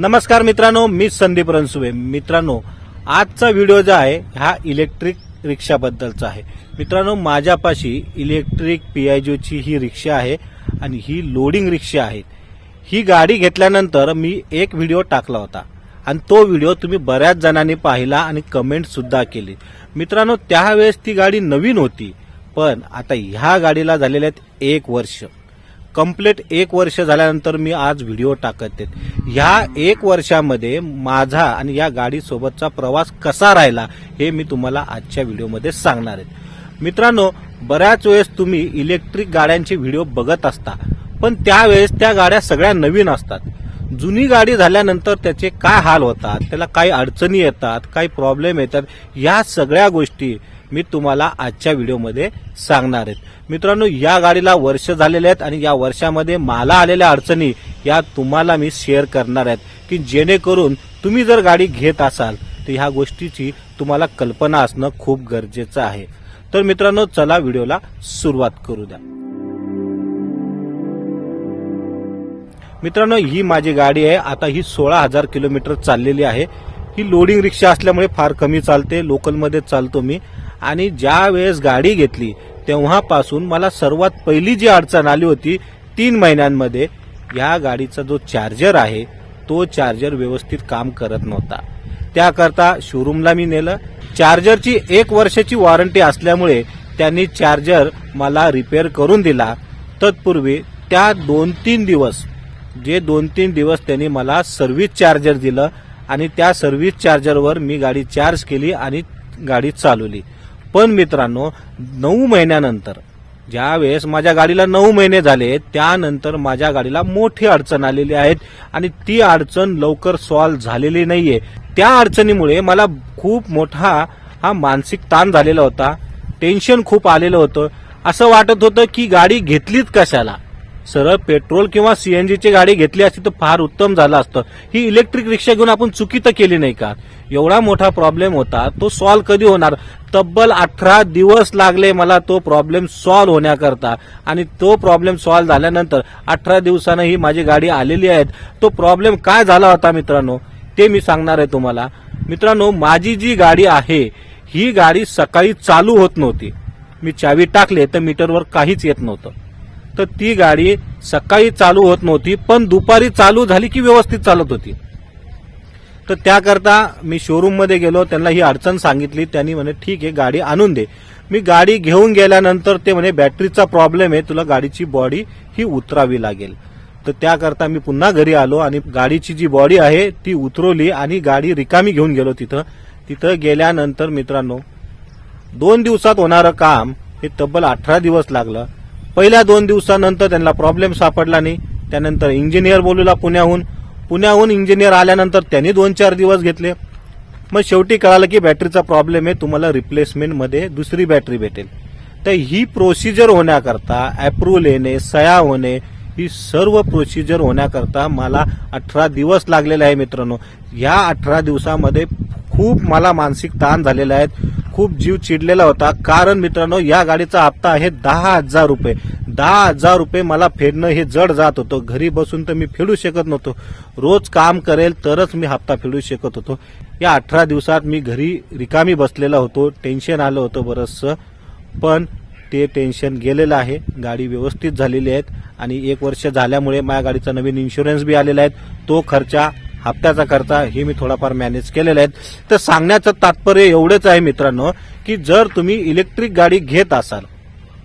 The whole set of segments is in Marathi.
नमस्कार मित्रांनो मी संदीप रणसुवे. मित्रांनो आजचा व्हिडिओ जो आहे हा इलेक्ट्रिक रिक्षाबद्दलचा आहे. मित्रांनो माझ्यापाशी इलेक्ट्रिक पीआयजोची ही रिक्षा आहे आणि ही लोडिंग रिक्षा आहे. ही गाडी घेतल्यानंतर मी एक व्हिडिओ टाकला होता आणि तो व्हिडिओ तुम्ही बऱ्याच जणांनी पाहिला आणि कमेंट सुद्धा केली. मित्रांनो त्यावेळेस ती गाडी नवीन होती पण आता ह्या गाडीला झालेल्या आहेत एक वर्ष. कंप्लीट एक वर्ष झाल्यानंतर मी आज व्हिडिओ टाकत आहेत. ह्या एक वर्षामध्ये माझा आणि या गाडीसोबतचा प्रवास कसा राहिला हे मी तुम्हाला आजच्या व्हिडिओमध्ये सांगणार आहे मित्रांनो बऱ्याच वेळेस तुम्ही इलेक्ट्रिक गाड्यांचे व्हिडिओ बघत असता पण त्यावेळेस त्या गाड्या सगळ्या नवीन असतात. जुनी गाडी झाल्यानंतर त्याचे काय हाल होतात त्याला काही अडचणी येतात काही प्रॉब्लेम येतात या सगळ्या गोष्टी मी तुम्हाला आजच्या व्हिडिओमध्ये सांगणार आहेत. मित्रांनो या गाडीला वर्ष झालेले आहेत आणि या वर्षामध्ये मला आलेल्या अडचणी या तुम्हाला मी शेअर करणार आहेत की जेणेकरून तुम्ही जर गाडी घेत असाल तर ह्या गोष्टीची तुम्हाला कल्पना असणं खूप गरजेचं आहे. तर मित्रांनो चला व्हिडिओला सुरुवात करू द्या मित्रांनो ही माझी गाडी आहे. आता ही सोळा हजार किलोमीटर चाललेली आहे. ही लोडिंग रिक्षा असल्यामुळे फार कमी चालते लोकलमध्ये चालतो मी. आणि ज्या वेळेस गाडी घेतली तेव्हापासून मला सर्वात पहिली जी अडचण आली होती तीन महिन्यांमध्ये या गाडीचा जो चार्जर आहे तो चार्जर व्यवस्थित काम करत नव्हता. त्याकरता शोरूमला मी नेलं. चार्जरची एक वर्षाची वॉरंटी असल्यामुळे त्यांनी चार्जर मला रिपेअर करून दिला. तत्पूर्वी त्या दोन तीन दिवस जे दोन तीन दिवस त्यांनी मला सर्व्हिस चार्जर दिलं आणि त्या सर्व्हिस चार्जरवर मी गाडी चार्ज केली आणि गाडी चालवली. पण मित्रांनो नऊ महिन्यानंतर ज्या वेळेस माझ्या गाडीला नऊ महिने झाले त्यानंतर माझ्या गाडीला मोठी अडचण आलेली आहेत आणि ती अडचण लवकर सॉल्व्ह झालेली नाहीये. त्या अडचणीमुळे मला खूप मोठा हा मानसिक ताण झालेला होता. टेन्शन खूप आलेलं होतं. असं वाटत होतं की गाडी घेतलीच कशाला? सरळ पेट्रोल किंवा सीएनजीची गाडी घेतली असती तर फार उत्तम झालं असतं. ही इलेक्ट्रिक रिक्षा घेऊन आपण चुकी तर केली नाही का? एवढा मोठा प्रॉब्लेम होता तो सॉल्व्ह कधी होणार? तब्बल अठरा दिवस लागले मला तो प्रॉब्लेम सॉल्व्ह होण्याकरता. आणि तो प्रॉब्लेम सॉल्व्ह झाल्यानंतर अठरा दिवसानं ही माझी गाडी आलेली आहे तो प्रॉब्लेम काय झाला होता मित्रांनो? ते मी सांगणार आहे तुम्हाला. मित्रांनो माझी जी गाडी आहे ही गाडी सकाळी चालू होत नव्हती. मी चावी टाकले तर मीटरवर काहीच येत नव्हतं. तर ती गाडी सकाळी चालू होत नव्हती पण दुपारी चालू झाली की व्यवस्थित चालत होती. तर त्याकरता मी शोरूममध्ये गेलो त्यांना ही अडचण सांगितली त्यांनी म्हणे ठीक आहे गाडी आणून दे. मी गाडी घेऊन गेल्यानंतर ते म्हणे बॅटरीचा प्रॉब्लेम आहे तुला गाडीची बॉडी ही उतरावी लागेल. तर त्याकरता मी पुन्हा घरी आलो आणि गाडीची जी बॉडी आहे ती उतरवली आणि गाडी रिकामी घेऊन गेलो तिथं. तिथं गेल्यानंतर मित्रांनो दोन दिवसात होणारं काम हे तब्बल अठरा दिवस लागलं. पहिल्या दोन दिवसानंतर त्यांना प्रॉब्लेम सापडला नाही. त्यानंतर इंजिनियर बोलूला पुण्याहून. पुण्याहून इंजिनियर आल्यानंतर त्यांनी दोन चार दिवस घेतले. मग शेवटी कळालं की बॅटरीचा प्रॉब्लेम आहे. तुम्हाला रिप्लेसमेंटमध्ये दुसरी बॅटरी भेटेल. तर ही प्रोसिजर होण्याकरता अप्रूव्हल येणे सया होणे ही सर्व प्रोसिजर होण्याकरता मला अठरा दिवस लागलेले आहे मित्रांनो. या अठरा दिवसामध्ये खूप मला मानसिक ताण झालेला आहे. खूप जीव चिडलेला होता. कारण मित्रांनो या गाडीचा हप्ता आहे दहा हजार रुपये. दहा हजार रुपये मला फेडणं हे जड जात होतं. घरी बसून तर मी फेडू शकत नव्हतो. रोज काम करेल तरच मी हप्ता फेडू शकत होतो. या अठरा दिवसात मी घरी रिकामी बसलेला होतो. टेन्शन आलं होतं बरंचसं. पण ते टेन्शन गेलेलं आहे. गाडी व्यवस्थित झालेली आहे आणि एक वर्ष झाल्यामुळे माझ्या गाडीचा नवीन इन्शुरन्स बी आलेला आहे. तो खर्चा हप्त्याचा खर्च हे मी थोडाफार मॅनेज केलेला आहे तर सांगण्याचं तात्पर्य एवढंच आहे मित्रांनो की जर तुम्ही इलेक्ट्रिक गाडी घेत असाल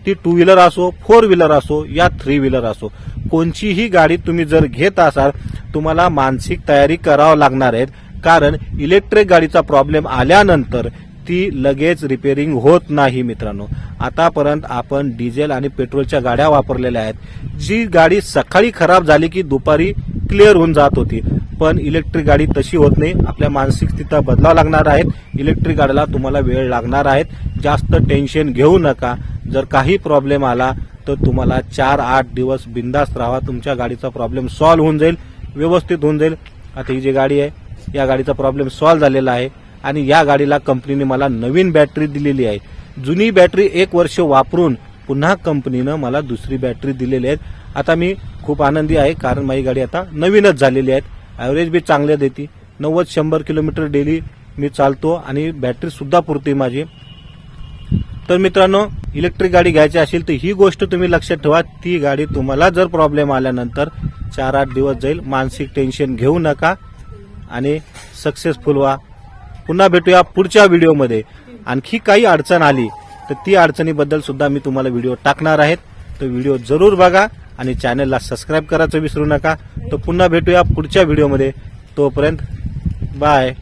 ती टू व्हीलर असो फोर व्हीलर असो या थ्री व्हीलर असो कोणचीही गाडी तुम्ही जर घेत असाल तुम्हाला मानसिक तयारी करावं लागणार आहेत कारण इलेक्ट्रिक गाडीचा प्रॉब्लेम आल्यानंतर ती लगेच रिपेअरिंग होत नाही मित्रांनो. आतापर्यंत आपण डिझेल आणि पेट्रोलच्या गाड्या वापरलेल्या आहेत. जी गाडी सकाळी खराब झाली की दुपारी क्लिअर होऊन जात होती. पण इलेक्ट्रिक गाडी तशी होत नाही. आपल्या मानसिक स्थिती बदलावं लागणार आहेत. इलेक्ट्रिक गाडीला तुम्हाला वेळ लागणार आहेत. जास्त टेन्शन घेऊ नका. जर काही प्रॉब्लेम आला तर तुम्हाला चार आठ दिवस बिंदास्त राहा. तुमच्या गाडीचा प्रॉब्लेम सॉल्व्ह होऊन जाईल. व्यवस्थित होऊन जाईल. आता ही जी गाडी आहे या गाडीचा प्रॉब्लेम सॉल्व्ह झालेला आहे. आणि या गाडीला कंपनीने मला नवीन बॅटरी दिलेली आहे. जुनी बॅटरी एक वर्ष वापरून पुन्हा कंपनीनं मला दुसरी बॅटरी दिलेली आहे आता मी खूप आनंदी आहे कारण माझी गाडी आता नवीनच झालेली आहे ॲव्हरेज बी चांगल्या देते. नव्वद शंभर किलोमीटर डेली मी चालतो आणि बॅटरीसुद्धा पुरती पुरते माझी. तर मित्रांनो इलेक्ट्रिक गाडी घ्यायची असेल तर ही गोष्ट तुम्ही लक्षात ठेवा. ती गाडी तुम्हाला जर प्रॉब्लेम आल्यानंतर चार आठ दिवस जाईल. मानसिक टेन्शन घेऊ नका आणि सक्सेसफुल व्हा. पुन्हा भेटूया पुढच्या व्हिडिओमध्ये आणखी काही अडचण आली तर ती अडचणीबद्दल सुद्धा मी तुम्हाला व्हिडिओ टाकणार आहेत. तर व्हिडिओ जरूर बघा आणि चॅनलला सबस्क्राईब करायचं विसरू नका. तर पुन्हा भेटूया पुढच्या व्हिडिओमध्ये. तोपर्यंत बाय.